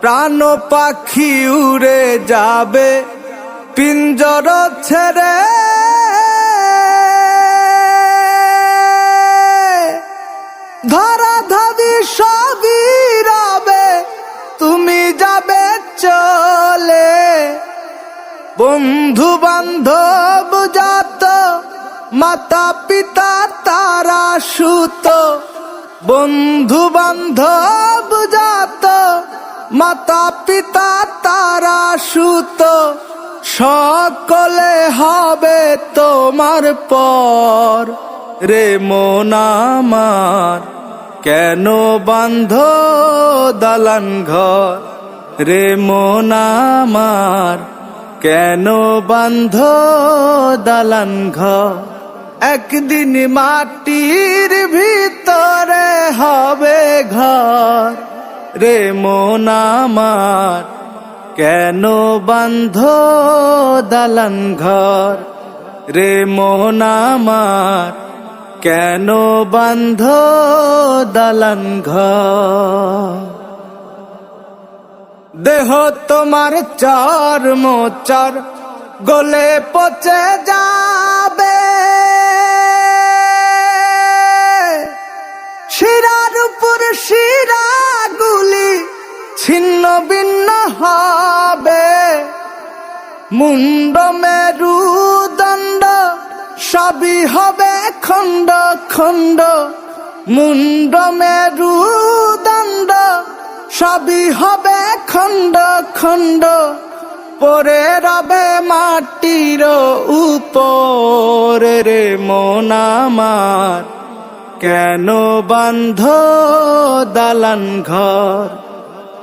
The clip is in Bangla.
প্রাণ পাখি উড়ে যাবে, পিঞ্জর ছেড়ে। ধরা ধাবি সবই রবে, তুমি যাবে চলে। বন্ধু বান্ধব যাত মাতা পিতা তারা সুত বন্ধু বান্ধব যাত মাতা পিতা তারা সুত, সকলে হবে তোমার পর। রে মোনামার কেন বান্ধ দালান ঘর? রে মোনামার কেন বান্ধ দালান ঘর? একদিন মাটির ভিতরে হবে ঘর। রে মোনামার কেন বান্ধ দালান ঘর? রে মোনামার কেন বান্ধ দালান ঘর? দেহ তোমার চার মোচার, গলে পচে যাবে ভিন্ন হবে। মুন্ড মেরুদণ্ড সবই হবে খণ্ড খণ্ড। মুন্ড মেরুদণ্ড সবই হবে খণ্ড খণ্ড। পরে রবে মাটির উপর রে মোনামার কেন বান্ধ দালান ঘর?